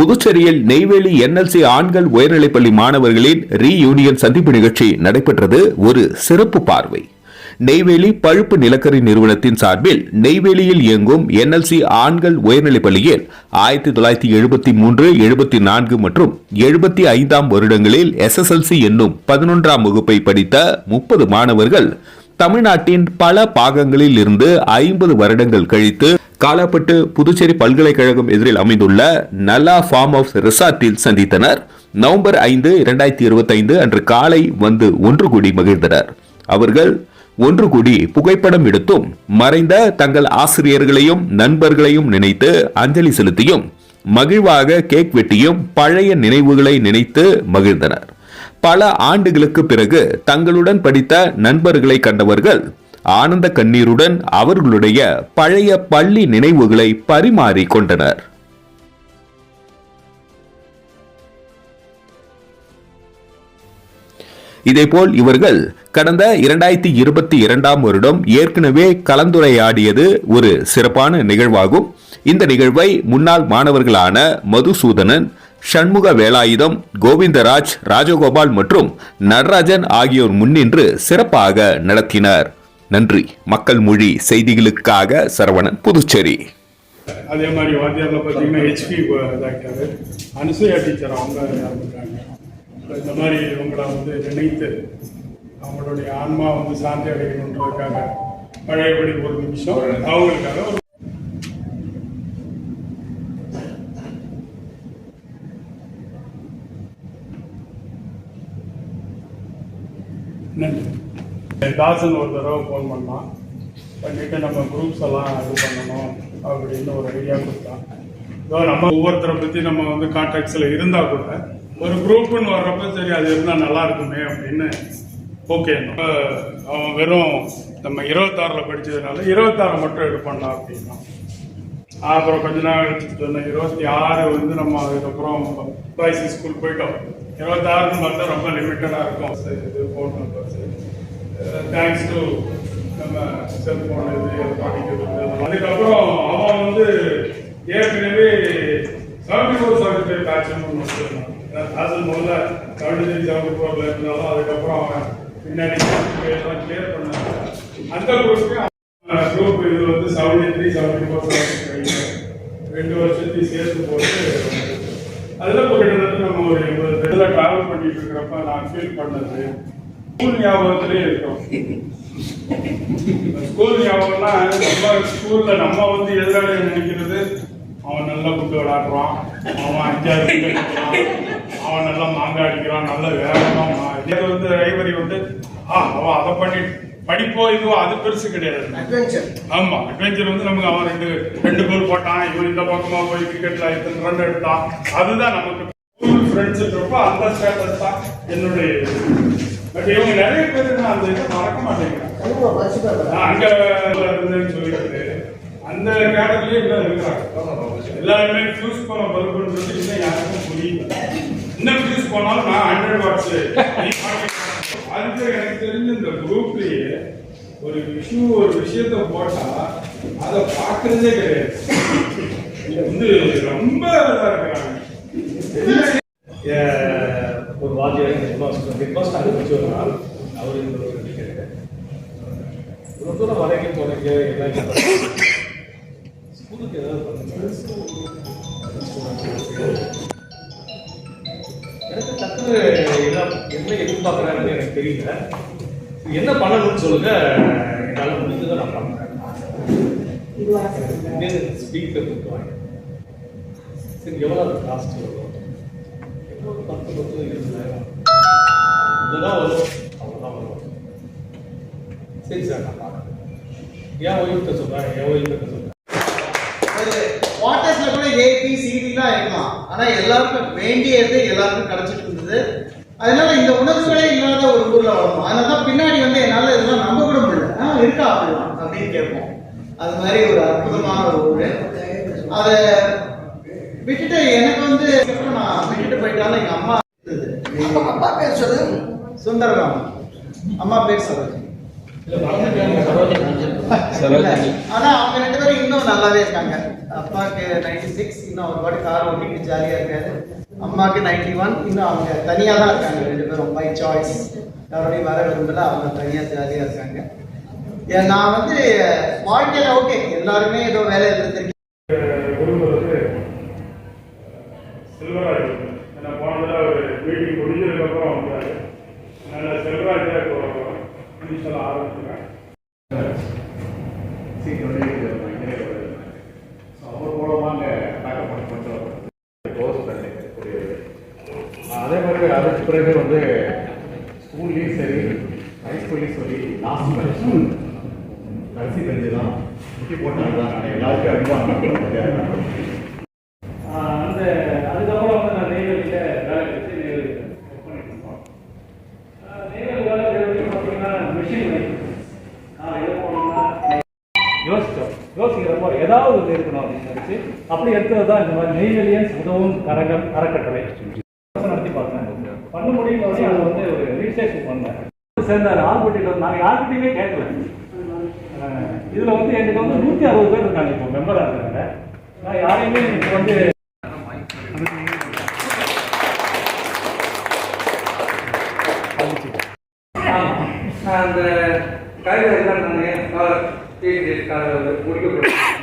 புதுச்சேரியில் நெய்வேலி என்எல்சி ஆண்கள் உயர்நிலைப்பள்ளி மாணவர்களின் ரீயூனியன் சந்திப்பு நிகழ்ச்சி நடைபெற்றது. ஒரு சிறப்பு பார்வை. நெய்வேலி பழுப்பு நிலக்கரி நிறுவனத்தின் சார்பில் நெய்வேலியில் இயங்கும் என்எல்சி ஆண்கள் உயர்நிலைப் பள்ளியில் ஆயிரத்தி தொள்ளாயிரத்தி எழுபத்தி மூன்று எழுபத்தி நான்கு மற்றும் எழுபத்தி ஐந்தாம் வருடங்களில் எஸ்எஸ்எல்சி என்னும் பதினொன்றாம் வகுப்பை படித்த முப்பது மாணவர்கள் தமிழ்நாட்டின் பல பாகங்களில் இருந்து ஐம்பது வருடங்கள் கழித்து காலாப்பட்டு புதுச்சேரி பல்கலைக்கழகம் எதிரில் அமைந்துள்ள நலா ஃபார்ம் ஹவுஸ் ரிசார்ட்டில் சந்தித்தனர். நவம்பர் ஐந்து இரண்டாயிரத்தி இருபத்தைந்து அன்று காலை வந்து ஒன்று கூடி மகிழ்ந்தனர். அவர்கள் ஒன்று கூடி புகைப்படம் எடுத்தும் மறைந்த தங்கள் ஆசிரியர்களையும் நண்பர்களையும் நினைத்து அஞ்சலி செலுத்தியும் மகிழ்வாக கேக் வெட்டியும் பழைய நினைவுகளை நினைத்து மகிழ்ந்தனர். பல ஆண்டுகளுக்கு பிறகு தங்களுடன் படித்த நண்பர்களை கண்டவர்கள் ஆனந்த கண்ணீருடன் அவர்களுடைய பழைய பள்ளி நினைவுகளை பரிமாறிக் கொண்டனர் இதேபோல் இவர்கள் கடந்த இரண்டாயிரத்தி இருபத்தி இரண்டாம் வருடம் ஏற்கனவே கலந்துரையாடியது ஒரு சிறப்பான நிகழ்வாகும். இந்த நிகழ்வை முன்னாள் மாணவர்களான மதுசூதனன் சண்முக வேலாயுதம் கோவிந்தராஜ் ராஜகோபால் மற்றும் நடராஜன் ஆகியோர் முன்னின்று சிறப்பாக நடத்தினர். நன்றி. மக்கள் மொழி செய்திகளுக்காக சரவணன் புதுச்சேரி. அதே மாதிரி வாத்தியாரில் பார்த்தீங்கன்னா ஹெச்பி டாக்டர் அனுசூயா டீச்சர் அவங்க இறந்துட்டாங்க. இந்த மாதிரி இவங்களை வந்து நினைத்து அவங்களுடைய ஆன்மா வந்து சாந்தி அடையணுன்றதுக்காக பழையபடி ஒரு நிமிஷம் அவங்களுக்காக ஒரு நன்றி. தாசன் ஒரு தடவை ஃபோன் பண்ணான் பண்ணிட்டு நம்ம குரூப்ஸ் எல்லாம் இது பண்ணணும் அப்படின்னு ஒரு ஐடியா கொடுத்தான் இதோ நம்ம ஒவ்வொருத்தரை பற்றி நம்ம வந்து கான்டாக்ட்ஸில் இருந்தால் கூட ஒரு குரூப்புன்னு வர்றப்ப சரி அது இருந்தால் நல்லா இருக்குமே அப்படின்னு ஓகே அவன் வெறும் நம்ம இருபத்தாறில் படித்ததுனால இருபத்தாறு மட்டும் எடுப்பான்டா அப்படின்னா. அப்புறம் கொஞ்ச நாள் கழிச்சு சொன்னேன் இருபத்தி ஆறு வந்து நம்ம அதுக்கப்புறம் பாய்ஸ் ஸ்கூல் போயிட்டோம். இருபத்தாறுன்னு பார்த்தா ரொம்ப லிமிட்டடாக இருக்கும். இது ஃபோன் நம்பர் தேங்க்ஸ் டு நம்ம செல்ஃபோன் இது படிக்கிறது அதுக்கப்புறம் அவன் வந்து ஏற்கனவே செவன்டி ஃபோர் செவன்டி ஃபைவ் பேட்ச்னு ஒன்று வச்சுருந்தான். அது முதல்ல செவன்டி த்ரீ செவன்டி ஃபோரில் இருந்தாலும் அதுக்கப்புறம் அவன் பின்னாடி எல்லாம் கிளியர் பண்ணாங்க அந்த குரூப்புக்கு குரூப் இது வந்து seventy three seventy four seventy five ரெண்டு வருஷத்தையும் சேர்த்து போட்டு அதில் கிட்டத்தட்ட நம்ம ஒரு எண்பது இதில் ட்ராவல் பண்ணிட்டு இருக்கிறப்ப நான் ஃபீல் பண்ணது ஸ்கூல் ஞாபகத்திலே இருக்கும். ஸ்கூல் ஞாபகம்னா நம்ம ஸ்கூல்ல நம்ம வந்து எதிராளி நினைக்கிறது அவன் நல்லா குண்டு விளையாடுறான் அவன் அடிக்கிறான் அவன் நல்லா மாங்காய் அடிக்கிறான் நல்ல வேகமா மா- இது வந்து ரைவரி வந்து ஆ அவன் அதை பண்ணி படிப்போ இதுவோ அது பெருசு கிடையாது. ஆமா அட்வென்ச்சர் வந்து நமக்கு அவன் ரெண்டு ரெண்டு கோல் போட்டான் இவன் இந்த பக்கமா போய் கிரிக்கெட்ல இத்தனை ரன் எடுத்தான். அதுதான் நமக்கு ஸ்கூல் ஃப்ரெண்ட்ஸ்ன்றப்ப அந்த ஸ்டேட்டஸ் தான் என்னுடைய பட் இவங்க நிறைய பேர் நான் அந்த இதை மறக்க மாட்டேங்கிறேன் அங்க இருந்தேன்னு சொல்லிட்டு அந்த கேட்டர்லயே இன்னும் இருக்கிறாங்க. எல்லாருமே ஃபியூஸ் பண்ண பல்புன்றது இன்னும் யாருக்கும் புரியல. இன்னும் ஃபியூஸ் பண்ணாலும் நான் ஹண்ட்ரட் வாட்ஸ் அது எனக்கு தெரிஞ்ச இந்த குரூப்லயே ஒரு விஷயம் ஒரு விஷயத்த போட்டா அதை பார்க்கறதே கிடையாது. இது வந்து ரொம்ப இதாக இருக்கிறாங்க. ஒரு வாத்தியார் ஹெட் மாஸ்டர் ஹெட் மாஸ்டர் அனுப்பிச்சு ஒரு நாள் அவர் இந்த ஒரு டிக்கெட்டு ரொம்ப தூரம் வரைக்க போனீங்க எல்லாம். ஸ்கூலுக்கு ஏதாவது எனக்கு டக்குனு என்ன என்ன எதிர்பார்க்குறாங்கன்னு எனக்கு தெரியல. என்ன பண்ணணும்னு சொல்லுங்க. என்னால் முடிஞ்சதை நான் பண்ணுறேன் ஸ்பீக்கர் கொடுத்துவாங்க சரி எவ்வளோ காஸ்ட் எவ்வளோ ஒரு பத்து பத்து இருபதாயிரம் இதுதான் வரும் அவ்வளோதான் வரும் சரி சார் நான் பார்க்குறேன் ஏன் ஓய்வு சொல்கிறேன் என் ஓய்வு சொல்கிறேன் குவார்டர்ஸ்ல கூட ஏபி சிடிலாம் இருக்கலாம் ஆனா எல்லாருக்கும் வேண்டியது எல்லாருக்கும் கிடைச்சிட்டு இருந்தது அதனால இந்த உணர்வுகளே இல்லாத ஒரு ஊர்ல வரும் அதனாலதான் பின்னாடி வந்து என்னால இதெல்லாம் நம்ப கூட முடியல ஆ, இருக்கா அப்படிலாம் அப்படின்னு கேட்போம் அது மாதிரி ஒரு அற்புதமான ஒரு ஊர் அதை விட்டுட்டு எனக்கு வந்து போயிட்டாலும் எங்க அம்மா இருந்தது. அப்பா பேர் சொல்லு. சுந்தரராமன் அம்மா பேர் சரோஜி ஆனா அவங்க ரெண்டு பேரும் இன்னும் நல்லாவே இருக்காங்க. அப்பாக்கு நைன்டி சிக்ஸ் இன்னும் அவர் பாட்டு கார் ஓட்டிட்டு ஜாலியா இருக்காரு. அம்மாக்கு நைன்டி ஒன் இன்னும் அவங்க தனியா தான் இருக்காங்க ரெண்டு பேரும். பை சாய்ஸ் யாரோடையும் வர விரும்பல அவங்க தனியா ஜாலியா இருக்காங்க. நான் வந்து வாழ்க்கையில ஓகே எல்லாருமே ஏதோ வேலையில இருந்திருக்கேன் அவர் மூலமாக பேக்கப் பண்ணி கொஞ்சம் க்ளோஸ் அதே மாதிரி அதுக்கு பிறகு வந்து ஸ்கூல்லேயும் சரி ஹைஸ்கூல்லையும் சரி லாஸ்ட் பெஞ்ச் கடைசி பெஞ்சு தான் முட்டி போட்டாங்க தான் எல்லாருக்கும் அறிமுகம் ஆஹ் அந்த அதுக்கப்புறம் வந்து நான் நெய்வேலியில் வேலை கிடைச்சி நெய்வேலியில் ஒர்க் பண்ணிட்டு இருந்தோம் ஆஹ் நெய்வேலி வேலை செய்யறது பார்த்தீங்கன்னா மிஷின் காலையில் போனோம்னா யோசிச்சோம் யோசிக்கிறப்போ ஏதாவது ஒரு இருக்கணும் அப்படின்னு நினைச்சு அப்படி எடுத்தது தான் இந்த மாதிரி நெய்வேலியன்ஸ் உதவும் கரகம் அறக்கட்டளை. நடத்தி பார்த்தேன் பண்ண முடியும் அதை வந்து ஒரு ரிஜிஸ்ட்ரேஷன் பண்ணேன். சேர்ந்தார் ஆள்பட்டியில் நாங்கள் யார்கிட்டையுமே கேட்கல. இதில் வந்து எங்களுக்கு வந்து நூற்றி அறுபது பேர் இருக்காங்க இப்போ மெம்பராக இருக்காங்க நான் யாரையுமே இப்போ வந்து நான் அந்த காய்கறி என்ன நான் முடிக்கப்படும்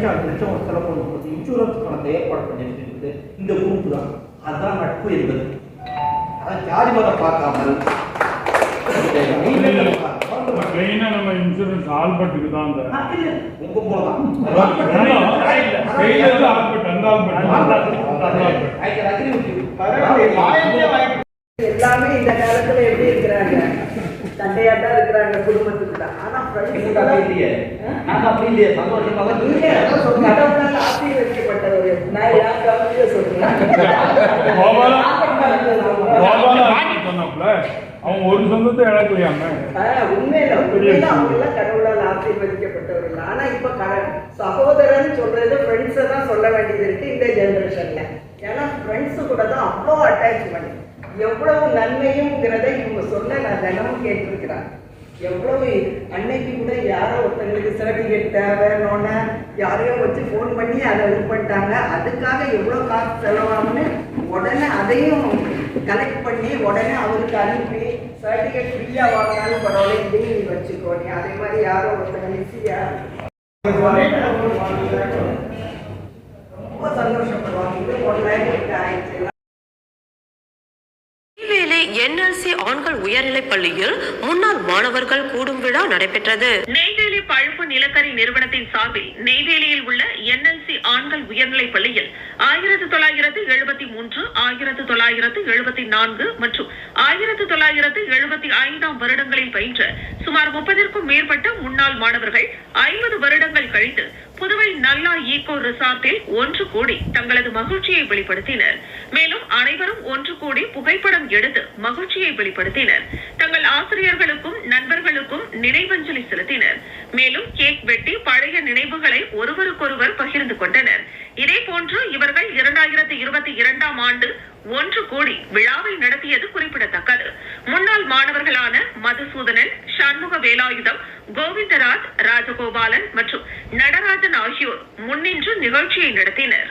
மூணு லட்சம் ஒரு செலவு பண்ணும்போது இன்சூரன்ஸ் பணத்தை ஏற்பாடு பண்ணியிருக்கிறது இந்த குரூப் தான். அதுதான் நட்பு என்பது. அதான் ஜாதி மதம் பார்க்காமல். நம்ம இன்சூரன்ஸ் ஆல்பட்டுக்கு தான் அந்த உங்க வாய்ப்பு எல்லாமே இந்த காலத்துல எப்படி இருக்கிறாங்க? சண்டையா தான் இருக்கிறாங்க குடும்பத்துக்குள்ள ஆனா நீங்க அப்படி இல்லையே. நாங்க அப்படி இல்லையே. கடவுளால் நான் யார் கவனிக்க சொல்றேன். அவங்க ஒரு சொந்தத்தை இழக்கலையாம. உண்மையில உண்மையில அவங்க எல்லாம் கடவுளால் ஆசீர்வதிக்கப்பட்டவர்கள். ஆனா இப்ப சகோதரன் சொல்றது ஃப்ரெண்ட்ஸை தான் சொல்ல வேண்டியது இருக்கு இந்த ஜெனரேஷன்ல ஏன்னா ஃப்ரெண்ட்ஸு கூட தான் அவ்வளோ அட்டாச்மெண்ட் எவ்வளவு நன்மையும்ங்கிறத இவங்க சொல்ல நான் தினமும் கேட்டிருக்கிறேன். எவ்வளவு அன்னைக்கு கூட யாரோ ஒருத்தங்களுக்கு சர்டிஃபிகேட் தேவைன்னொன்னே யாரையோ வச்சு ஃபோன் பண்ணி அதை இது பண்ணிட்டாங்க. அதுக்காக எவ்வளோ காசு செலவாகும்னு உடனே அதையும் கலெக்ட் பண்ணி உடனே அவருக்கு அனுப்பி சர்டிஃபிகேட் ஃப்ரீயாக வாங்கினாலும் பரவாயில்ல இதையும் நீ வச்சுக்கோ. நீ அதே மாதிரி யாரோ ஒருத்தங்க ஈஸியாக ரொம்ப சந்தோஷப்படுவாங்க. இது ஒன் லேக் ஆயிடுச்சு நெய்வேலி என்எல்சி ஆண்கள் உயர்நிலைப் பள்ளியில் முன்னாள் மாணவர்கள் கூடும் விழா நடைபெற்றது. பழுப்பு நிலக்கரி நிறுவனத்தின் சார்பில் நெய்வேலியில் உள்ள என்எல்சி ஆண்கள் உயர்நிலைப் பள்ளியில் ஆயிரத்தி தொள்ளாயிரத்து எழுபத்தி மூன்று ஆயிரத்து தொள்ளாயிரத்து எழுபத்தி நான்கு மற்றும் ஆயிரத்து தொள்ளாயிரத்து எழுபத்தி ஐந்தாம் வருடங்களில் பயின்ற சுமார் முப்பதற்கும் மேற்பட்ட முன்னாள் மாணவர்கள் ஐம்பது வருடங்கள் கழித்து புதுவை நல்லா ஈகோ ரிசார்ட்டில் ஒன்று கூடி தங்களது மகிழ்ச்சியை வெளிப்படுத்தினர். மேலும் அனைவரும் ஒன்று கூடி புகைப்படம் எடுத்து மகிழ்ச்சியை வெளிப்படுத்தினர். தங்கள் ஆசிரியர்களுக்கும் நண்பர்களுக்கும் நினைவஞ்சலி செலுத்தினர். மேலும் கேக் வெட்டி பழைய நினைவுகளை ஒருவருக்கொருவர் பகிர்ந்து கொண்டனர். இதே போன்று இவர்கள் இரண்டாயிரத்தி இருபத்தி இரண்டாம் ஆண்டு ஒன்று கோடி விழாவை நடத்தியது குறிப்பிடத்தக்கது. முன்னாள் மாணவர்களான மதுசூதனன் சண்முக வேலாயுதம் கோவிந்தராஜ் ராஜகோபாலன் மற்றும் நடராஜன் ஆகியோர் முன்னின்று நிகழ்ச்சியை நடத்தினர்.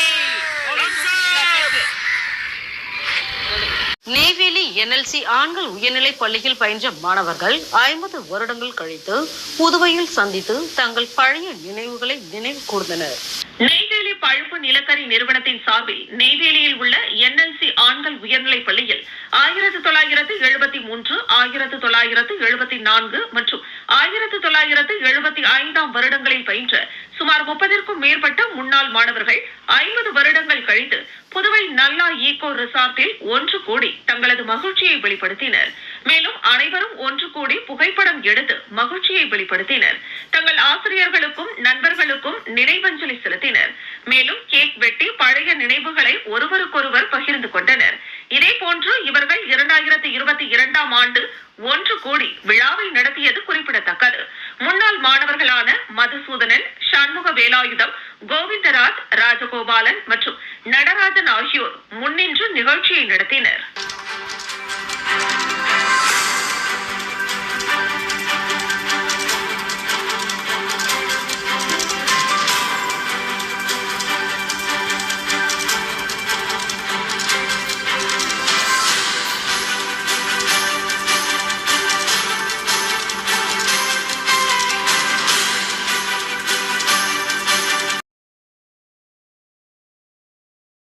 நெய்வேலி என்எல்சி ஆண்கள் உயர்நிலைப் பள்ளியில் பயின்ற மாணவர்கள் ஐம்பது வருடங்கள் கழித்து புதுவையில் சந்தித்து தங்கள் பழைய நினைவுகளை நினைவு கூர்ந்தனர். நெய்வேலி பழுப்பு நிலக்கரி நிறுவனத்தின் சார்பில் நெய்வேலியில் உள்ள என்எல்சி ஆண்கள் உயர்நிலைப் பள்ளியில் ஆயிரத்தி தொள்ளாயிரத்து எழுபத்தி மூன்று ஆயிரத்தி தொள்ளாயிரத்து எழுபத்தி நான்கு மற்றும் ஆயிரத்தி தொள்ளாயிரத்து எழுபத்தி ஐந்தாம் வருடங்களில் பயின்ற சுமார் முப்பதிற்கும் மேற்பட்ட முன்னாள் மாணவர்கள் ஐம்பது வருடங்கள் கழித்து புதுவை நல்லா ஈகோ ரிசார்ட்டில் ஒன்று கூடி தங்களது மகிழ்ச்சியை வெளிப்படுத்தினர். மேலும் அனைவரும் ஒன்று கூடி புகைப்படம் எடுத்து மகிழ்ச்சியை வெளிப்படுத்தினர். தங்கள் ஆசிரியர்களுக்கும் நண்பர்களுக்கும் நினைவஞ்சலி செலுத்தினர். மேலும் கேக் வெட்டி பழைய நினைவுகளை ஒருவருக்கொருவர் பகிர்ந்து கொண்டனர். இதே போன்று இவர்கள் இரண்டாயிரத்தி இருபத்தி இரண்டாம் ஆண்டு ஒன்று கோடி விழாவை நடத்தியது குறிப்பிடத்தக்கது. முன்னாள் மாணவர்களான மதுசூதனன் சண்முக வேலாயுதம் கோவிந்தராஜ் ராஜகோபாலன் மற்றும் நடராஜன் ஆகியோர் முன்னின்று நிகழ்ச்சியை நடத்தினர்.